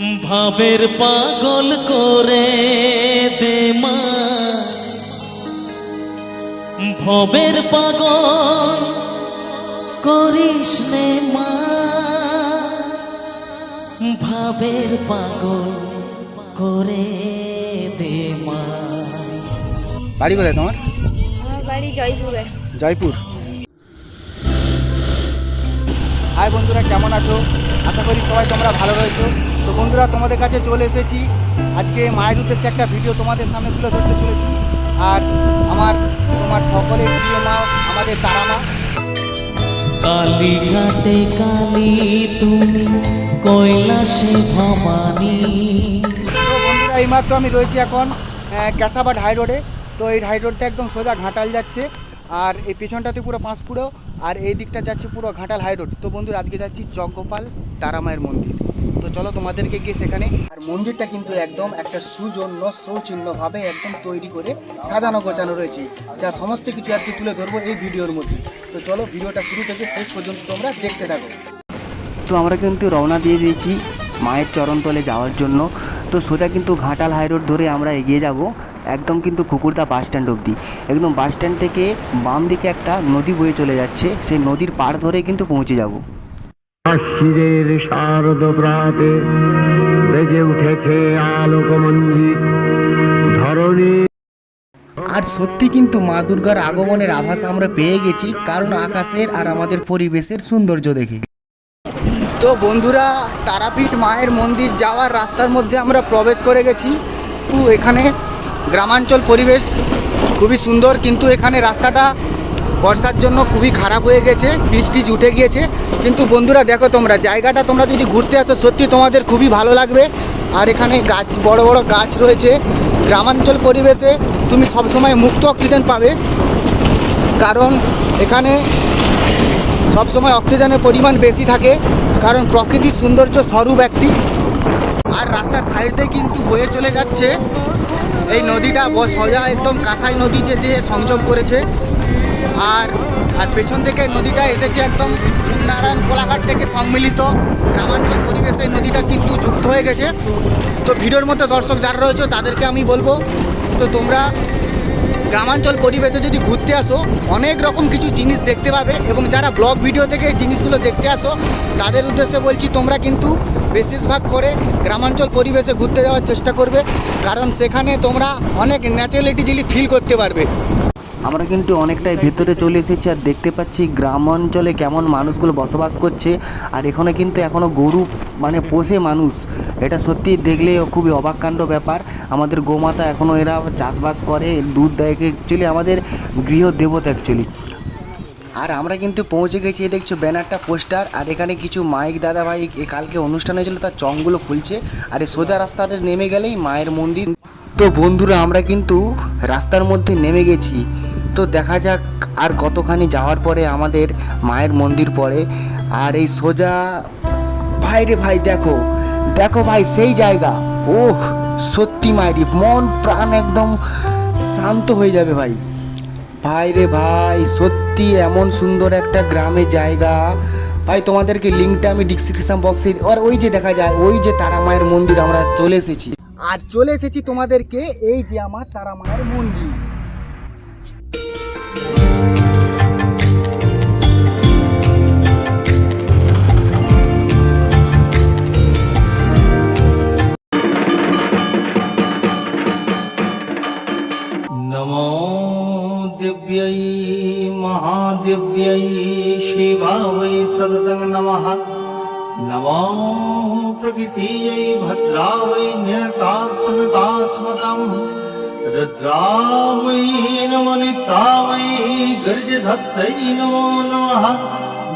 ভাবের পাগল করে দে মা। ভবের পাগল করিস নে মা। ভাবের পাগল করে দে মা। বাড়ি কোথায় তোমার? আমার বাড়ি জয়পুরে। জয়পুর। হাই বন্ধুরা কেমন আছো? আশা করি সবাই তোমরা ভালো রয়েছো। তো বন্ধুরা তোমাদের কাছে চলে এসেছি। আজকে মায়ের উদ্দেশ্যে একটা ভিডিও তোমাদের সামনে তুলে ধরতে চলেছি। আর আমার তোমার সকলের প্রিয় মা আমাদের তারা মা। কালী ঘাটে কালী তুমি কৈলাসে ভবানী। তো বন্ধুরা এইমাত্র আমি রয়েছি এখন আহ, ক্যাসাবাড হাই রোডে তো এই হাই রোডটা একদম সোজা ঘাটাল যাচ্ছে। আর এই পিছনটাতে পুরো পাঁশকুড়ো আর এই দিকটা যাচ্ছে পুরো ঘাটাল হাই রোড তো বন্ধুরা আজকে যাচ্ছি জগগোপাল তারামায়ের মন্দির। তো চলো তোমাদেরকে গিয়ে সেখানে আর মন্দিরটা কিন্তু একদম একটা সুজন্য সৌচিহ্নভাবে একদম তৈরি করে সাজানো গোছানো রয়েছে, যা সমস্ত কিছু আজকে তুলে ধরবো এই ভিডিওর মধ্যে। তো চলো ভিডিওটা শুরু থেকে শেষ পর্যন্ত তোমরা দেখতে থাকো। তো আমরা কিন্তু রওনা দিয়ে দিয়েছি মায়ের চরণতলে যাওয়ার জন্য। তো সোজা কিন্তু ঘাটাল হাই রোড ধরে আমরা এগিয়ে যাব, একদম কিন্তু কুকুরদা বাস স্ট্যান্ড অবধি। একদম বাস স্ট্যান্ড থেকে বাম দিকে একটা নদী বয়ে চলে যাচ্ছে, সেই নদীর পাড় ধরে কিন্তু পৌঁছে যাব। আশিরের শারদ প্রাতে বেজে উঠেছে আলোক মঞ্জিত ধরণী আর সত্যি কিন্তু মা দুর্গার আগমনের আভাস আমরা পেয়ে গেছি, কারণ আকাশের আর আমাদের পরিবেশের সৌন্দর্য দেখে। তো বন্ধুরা, তারাপীঠ মায়ের মন্দির যাওয়ার রাস্তার মধ্যে আমরা প্রবেশ করে গেছি। তো এখানে গ্রামাঞ্চল পরিবেশ খুবই সুন্দর, কিন্তু এখানে রাস্তাটা বর্ষার জন্য খুবই খারাপ হয়ে গেছে, বৃষ্টি টিজ উঠে গিয়েছে। কিন্তু বন্ধুরা, দেখো তোমরা, জায়গাটা তোমরা যদি ঘুরতে আসো, সত্যি তোমাদের খুবই ভালো লাগবে। আর এখানে গাছ, বড় বড় গাছ রয়েছে। গ্রামাঞ্চল পরিবেশে তুমি সবসময় মুক্ত অক্সিজেন পাবে। কারণ এখানে সবসময় অক্সিজেনের পরিমাণ বেশি থাকে। কারণ প্রকৃতির সৌন্দর্য স্বরূপ একটি। আর রাস্তার সাইডে কিন্তু বয়ে চলে যাচ্ছে। এই নদীটা সোজা একদম কাঁসাই নদী যে দিয়ে সংযোগ করেছে। আর আর পেছন থেকে নদীটা এসেছে একদম নারায়ণ কোলাঘাট থেকে সম্মিলিত। গ্রামাঞ্চল পরিবেশে নদীটা কিন্তু যুক্ত হয়ে গেছে। তো ভিডিওর মধ্যে দর্শক যারা রয়েছে, তাদেরকে আমি বলব, তো তোমরা গ্রামাঞ্চল পরিবেশে যদি ঘুরতে আসো, অনেক রকম কিছু জিনিস দেখতে পাবে এবং যারা ব্লগ ভিডিও থেকে জিনিসগুলো দেখতে আসো, তাদের উদ্দেশ্যে বলছি তোমরা কিন্তু বেশিরভাগ করে গ্রামাঞ্চল পরিবেশে ঘুরতে যাওয়ার চেষ্টা করবে। কারণ সেখানে তোমরা অনেক ন্যাচারালিটি জিনিস ফিল করতে পারবে। আমরা কিন্তু অনেকটাই ভেতরে চলে এসেছি আর দেখতে পাচ্ছি গ্রাম অঞ্চলে কেমন মানুষগুলো বসবাস করছে। আর এখানে কিন্তু এখনও গরু মানে পোষে মানুষ। এটা সত্যি দেখলে খুবই অবাককাণ্ড ব্যাপার। আমাদের গোমাতা এখনও এরা চাষবাস করে, দুধ দেয় অ্যাকচুয়ালি আমাদের গৃহ দেবতা অ্যাকচুয়ালি আর আমরা কিন্তু পৌঁছে গেছি, এই দেখছ ব্যানারটা, পোস্টার। আর এখানে কিছু মাইক দাদা ভাই কালকে অনুষ্ঠান হয়েছিল, তার চংগুলো খুলছে। আর এই সোজা রাস্তাতে নেমে গেলেই মায়ের মন্দির। তো বন্ধুরা, আমরা কিন্তু রাস্তার মধ্যে নেমে গেছি। তো দেখা যাক আর কতখানি যাওয়ার পরে আমাদের মায়ের মন্দির পড়ে। আর এই সোজা ভাই রে ভাই, দেখো। দেখো ভাই, সেই জায়গা। ওহ, সত্যি মায়েরই মন, প্রাণ একদম শান্ত হয়ে যাবে ভাই। ভাই রে ভাই, সত্যি এমন সুন্দর একটা গ্রামে জায়গা। ভাই, তোমাদেরকে লিঙ্কটা আমি ডিসক্রিপশন বক্সে আর ওই যে দেখা যায়, ওই যে তারা মায়ের মন্দির, আমরা চলে এসেছি। আর চলে এসেছি তোমাদেরকে, এই যে আমার তারা মায়ের মন্দির। नमो दिव्यै महादिव्यै शिवावै सततं नमः नमो प्रकृतियै भद्रावै न्यतात्मतास्मतम् रुद्रावै नमनितावै गर्जधत्तै नमो नमः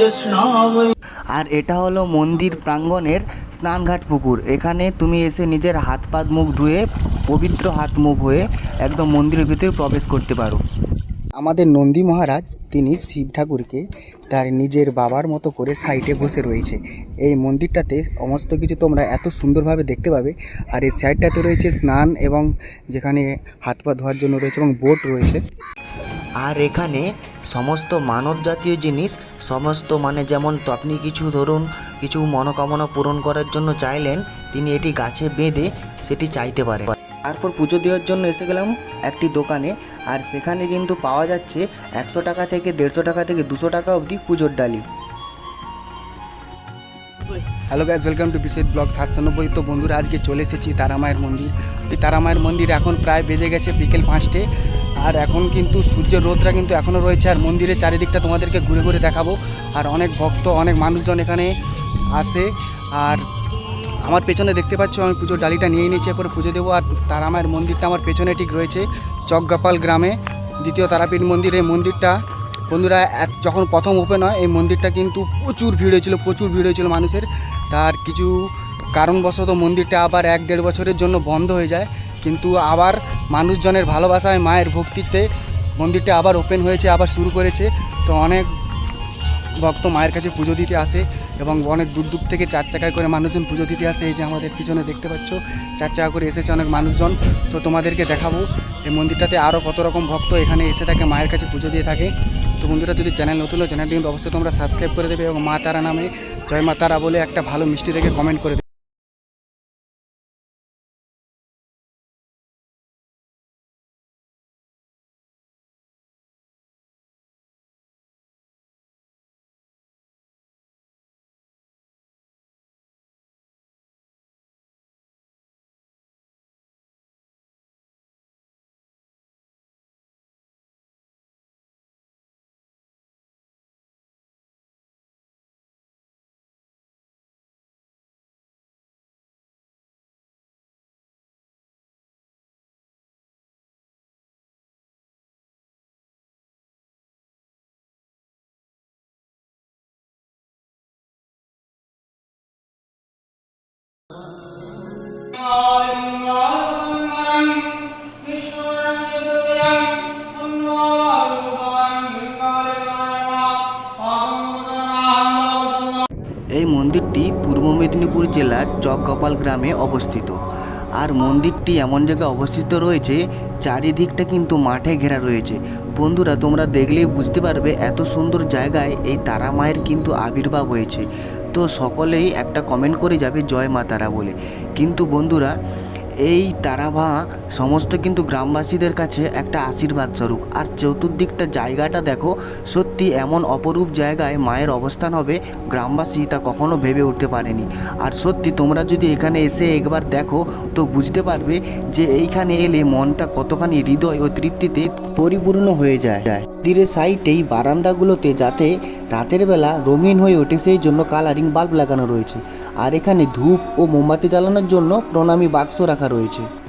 जष्णावै আর এটা হলো মন্দির প্রাঙ্গণের স্নানঘাট পুকুর। এখানে তুমি এসে নিজের হাত পা মুখ ধুয়ে, পবিত্র হাত মুখ হয়ে একদম মন্দিরের ভিতরে প্রবেশ করতে পারো। আমাদের নন্দী মহারাজ, তিনি শিব ঠাকুরকে তার নিজের বাবার মতো করে সাইডে বসে রয়েছে। এই মন্দিরটাতে সমস্ত কিছু তোমরা এত সুন্দরভাবে দেখতে পাবে। আর এই সাইডটাতে রয়েছে স্নান এবং যেখানে হাত পা ধোয়ার জন্য রয়েছে এবং বোট রয়েছে। আর এখানে সমস্ত মানব জাতীয় জিনিস, সমস্ত মানে যেমন তো আপনি কিছু ধরুন, কিছু মনোকামনা পূরণ করার জন্য চাইলেন, তিনি এটি গাছে বেঁধে সেটি চাইতে পারেন। তারপর পুজো দেওয়ার জন্য এসে গেলাম একটি দোকানে, আর সেখানে কিন্তু পাওয়া যাচ্ছে একশো টাকা থেকে দেড়শো টাকা থেকে দুশো টাকা অবধি পুজোর ডালি। Hello guys welcome to Biswajit blog সাতশানব্বই তো বন্ধুরা, আজকে চলে এসেছি তারামায়ের মন্দির। এই তারামায়ের মন্দির এখন প্রায় বেজে গেছে বিকেল পাঁচটে। আর এখন কিন্তু সূর্যের রোদটা কিন্তু এখনও রয়েছে, আর মন্দিরের চারিদিকটা তোমাদেরকে ঘুরে ঘুরে দেখাবো। আর অনেক ভক্ত, অনেক মানুষজন এখানে আসে। আর আমার পেছনে দেখতে পাচ্ছ, আমি পুজোর ডালিটা নিয়ে নিয়েছি, এরপরে পুজো দেবো। আর তারামায়ের মন্দিরটা আমার পেছনে ঠিক রয়েছে, চকগাপাল গ্রামে। দ্বিতীয় তারাপীঠ মন্দির, এই মন্দিরটা, বন্ধুরা যখন প্রথম ওপেন হয়, এই মন্দিরটা কিন্তু প্রচুর ভিড় হয়েছিল, প্রচুর ভিড় হয়েছিল মানুষের। তার কিছু কারণবশত মন্দিরটা আবার এক দেড় বছরের জন্য বন্ধ হয়ে যায়। কিন্তু আবার মানুষজনের ভালোবাসায় মায়ের ভক্তিতে মন্দিরটা আবার ওপেন হয়েছে, আবার শুরু করেছে। তো অনেক ভক্ত মায়ের কাছে পুজো দিতে আসে এবং অনেক দূর দূর থেকে চার চাকায় করে মানুষজন পুজো দিতে আসে। এই যে আমাদের পিছনে দেখতে পাচ্ছ, চার চাকা করে এসেছে অনেক মানুষজন। তো তোমাদেরকে দেখাবো এই মন্দিরটাতে আরও কত রকম ভক্ত এখানে এসে থাকে মায়ের কাছে পুজো দিয়ে থাকে। তো বন্ধুরা, যদি চ্যানেল নতুন চ্যানেলটি কিন্তু অবশ্যই তোমরা সাবস্ক্রাইব করে দেবে এবং মা তারা নামে জয় মা তারা বলে একটা ভালো মিষ্টি দেখে কমেন্ট করে দেবে। মন্দিরটি পূর্ব মেদিনীপুর জেলার চকগোপাল গ্রামে অবস্থিত। আর মন্দিরটি এমন জায়গায় অবস্থিত রয়েছে, চারিদিকটা কিন্তু মাঠে ঘেরা রয়েছে। বন্ধুরা, তোমরা দেখলেই বুঝতে পারবে এত সুন্দর জায়গায় এই তারা মায়ের কিন্তু আবির্ভাব হয়েছে। তো সকলেই একটা কমেন্ট করে যাবে জয় মা তারা বলে। কিন্তু বন্ধুরা, এই তারাভা সমস্ত কিন্তু গ্রামবাসীদের কাছে একটা আশীর্বাদ স্বরূপ। আর চতুর্দিকটা জায়গাটা দেখো, সত্যি এমন অপরূপ জায়গায় মায়ের অবস্থান হবে, গ্রামবাসী তা কখনো ভেবে উঠতে পারেনি। আর সত্যি তোমরা যদি এখানে এসে একবার দেখো, তো বুঝতে পারবে যে এইখানে এলে মনটা কতখানি হৃদয় ও তৃপ্তিতে পরিপূর্ণ হয়ে যায়। মন্দিরের সাইটেই বারান্দাগুলোতে যাতে রাতের বেলা রঙিন হয়ে ওঠে, সেই জন্য কালারিং বাল্ব লাগানো রয়েছে। আর এখানে ধূপ ও মোমবাতি জ্বালানোর জন্য প্রণামী বাক্স রাখা রয়েছে।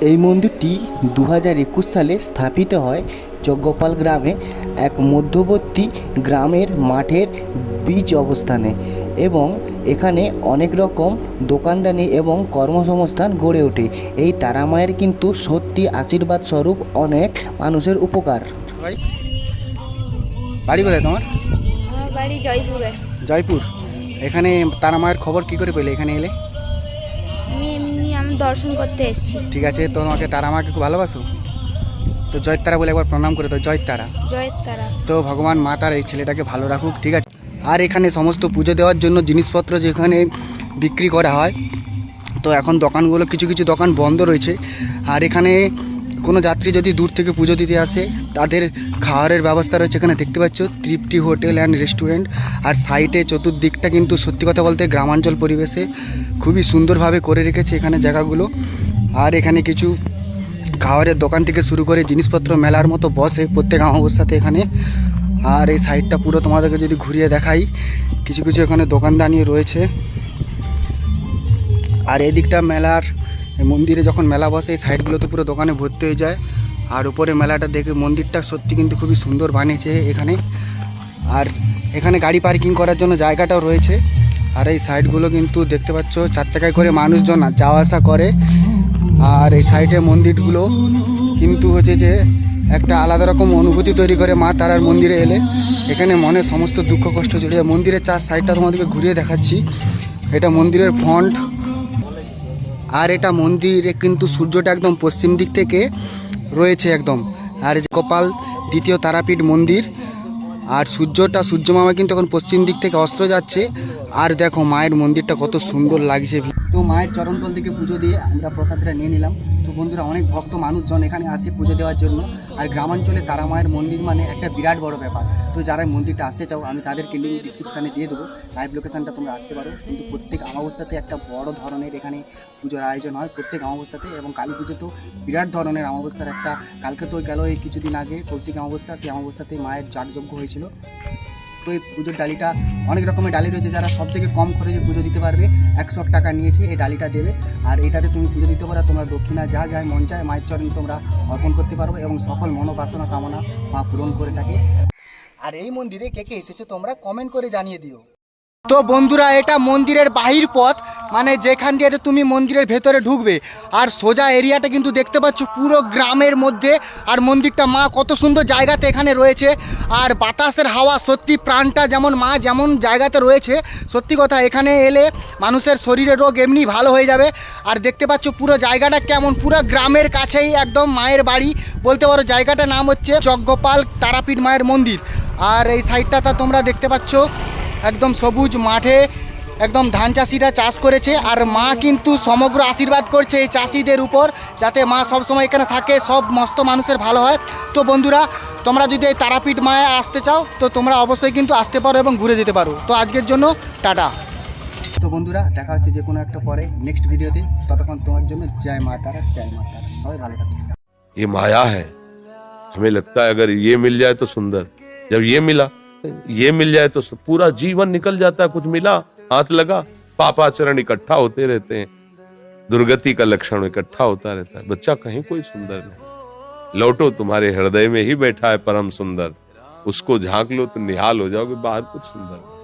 এই মন্দিরটি দু হাজার একুশ সালে স্থাপিত হয় যজ্ঞপাল গ্রামে এক মধ্যবর্তী গ্রামের মাঠের বীজ অবস্থানে এবং এখানে অনেক রকম দোকানদানি এবং কর্মসংস্থান গড়ে ওঠে। এই তারামায়ের কিন্তু সত্যি আশীর্বাদ স্বরূপ অনেক মানুষের উপকার। বাড়ি কোথায় তোমার? বাড়ি জয়পুরে। জয়পুর। এখানে তারামায়ের খবর কি করে পেলে? এখানে এলে? দর্শন করতে এসেছি। ঠিক আছে তোমাকে তারা আমাকে খুব ভালোবাসো? তো জয় তারা বলে একবার প্রণাম করে তো জয় তারা জয় তারা তো ভগবান মা তার এই ছেলেটাকে ভালো রাখুক ঠিক আছে? আর এখানে সমস্ত পুজো দেওয়ার জন্য জিনিসপত্র যেখানে বিক্রি করা হয় তো এখন দোকানগুলো কিছু কিছু দোকান বন্ধ রয়েছে। আর এখানে কোনো যাত্রী যদি দূর থেকে পুজো দিতে আসে, তাদের খাওয়ারের ব্যবস্থা রয়েছে এখানে। দেখতে পাচ্ছ, তৃপ্তি হোটেল অ্যান্ড রেস্টুরেন্ট। আর সাইটে চতুর্দিকটা কিন্তু সত্যি কথা বলতে গ্রামাঞ্চল পরিবেশে খুবই সুন্দরভাবে করে রেখেছে এখানে জায়গাগুলো। আর এখানে কিছু খাবারের দোকান থেকে শুরু করে জিনিসপত্র মেলার মতো বসে প্রত্যেক অমাবস্যাতে এখানে। আর এই সাইডটা পুরো তোমাদেরকে যদি ঘুরিয়ে দেখাই, কিছু কিছু এখানে দোকানদানি রয়েছে। আর এই দিকটা মেলার মন্দিরে যখন মেলা বসে, এই সাইডগুলোতে পুরো দোকানে ভর্তি হয়ে যায়। আর উপরে মেলাটা দেখে মন্দিরটা সত্যি কিন্তু খুবই সুন্দর বানিয়েছে এখানে। আর এখানে গাড়ি পার্কিং করার জন্য জায়গাটাও রয়েছে। আর এই সাইডগুলো কিন্তু দেখতে পাচ্ছ, চার চাকায় করে মানুষজন যাওয়া আসা করে। আর এই সাইডের মন্দিরগুলো কিন্তু হচ্ছে যে একটা আলাদা রকম অনুভূতি তৈরি করে মা তারার মন্দিরে এলে। এখানে মনে সমস্ত দুঃখ, কষ্ট জড়িয়ে মন্দিরের চার সাইডটা তোমাদেরকে ঘুরিয়ে দেখাচ্ছি। এটা মন্দিরের ফ্রন্ট। আর এটা মন্দিরে কিন্তু সূর্যটা একদম পশ্চিম দিক থেকে রয়েছে একদম। আর কপাল দ্বিতীয় তারাপীঠ মন্দির, আর সূর্যটা সূর্য মামা কিন্তু এখন পশ্চিম দিক থেকে অস্ত্র যাচ্ছে। আর দেখো মায়ের মন্দিরটা কত সুন্দর লাগছে। তো মায়ের চরণতল থেকে পুজো দিয়ে আমরা প্রসাদটা নিয়ে নিলাম। তো বন্ধুরা, অনেক ভক্ত মানুষজন এখানে আসে পুজো দেওয়ার জন্য। আর গ্রামাঞ্চলে তারা মায়ের মন্দির মানে একটা বিরাট বড় ব্যাপার। তো যারা মন্দিরটা আসতে চাও, আমি তাদেরকে লিঙ্ক ডিসক্রিপশানে দিয়ে দেবো। লাইভ লোকেশানটা তোমরা আসতে পারো। কিন্তু প্রত্যেক অমাবস্যাতে একটা বড় ধরনের এখানে পুজোর আয়োজন হয় প্রত্যেক অমাবস্যাতে। এবং কালী পুজো তো বিরাট ধরনের অমাবস্যার একটা, কালকে তো গেল এই কিছুদিন আগে কৌশিক অমাবস্যা। সেই অমাবস্যাতে মায়ের যাগযজ্ঞ হয়েছিল। তো এই পুজোর ডালিটা, অনেক রকমের ডালি রয়েছে যারা সব থেকে কম খরচে পুজো দিতে পারবে। একশো টাকা নিয়েছে এই ডালিটা দেবে। আর এটাতে তুমি পুজো দিতে পারো, তোমরা দক্ষিণা যা যায় মন চায়, মায়ের চরণ তোমরা অর্পণ করতে পারবে এবং সকল মনোবাসনা, কামনা মা পূরণ করে থাকে। আর এই মন্দিরে কে কে এসেছ তোমরা কমেন্ট করে জানিয়ে দিও। তো বন্ধুরা, এটা মন্দিরের বাহির পথ মানে যেখান দিয়ে তুমি মন্দিরের ভেতরে ঢুকবে। আর সোজা এরিয়াটা কিন্তু দেখতে পাচ্ছ পুরো গ্রামের মধ্যে। আর মন্দিরটা মা কত সুন্দর জায়গাতে এখানে রয়েছে। আর বাতাসের হাওয়া সত্যি প্রাণটা যেমন মা যেমন জায়গাতে রয়েছে, সত্যি কথা এখানে এলে মানুষের শরীরের রোগ এমনি ভালো হয়ে যাবে। আর দেখতে পাচ্ছ পুরো জায়গাটা কেমন, পুরো গ্রামের কাছেই একদম মায়ের বাড়ি। বলতে পারো জায়গাটার নাম হচ্ছে যজ্ঞপাল তারাপীঠ মায়ের মন্দির। আর এই সাইডটাতে তোমরা দেখতে পাচ্ছ একদম সবুজ মাঠে একদম ধান চাষিরা চাষ করেছে আর মা কিন্তু সমগ্র আশীর্বাদ করছে এই চাষিদের উপর যাতে মা সব সময় এখানে থাকে সব মস্ত মানুষের ভালো হয় তো বন্ধুরা তোমরা যদি এই তারাপীঠ মায়ে আসতে চাও তো তোমরা অবশ্যই কিন্তু আসতে পারো এবং ঘুরে যেতে পারো তো আজকের জন্য টাটা তো বন্ধুরা দেখা হচ্ছে যে কোনো একটা পরে নেক্সট ভিডিওতে ততক্ষণ তোমার জন্য জয় মা তারা জয় মা তারা সবাই ভালো থাকবে ये माया है हमें लगता है अगर ये मिल जाए तो सुंदर जब ये मिला ये मिल जाए तो पूरा जीवन निकल जाता है कुछ मिला, हाथ लगा, पापाचरण इकट्ठा होते रहते हैं। दुर्गति का लक्षण इकट्ठा होता रहता है। बच्चा कहीं कोई सुंदर नहीं। लौटो तुम्हारे हृदय में ही बैठा है परम सुंदर। उसको झाँक लो तो निहाल हो जाओगे, बाहर कुछ सुंदर नहीं।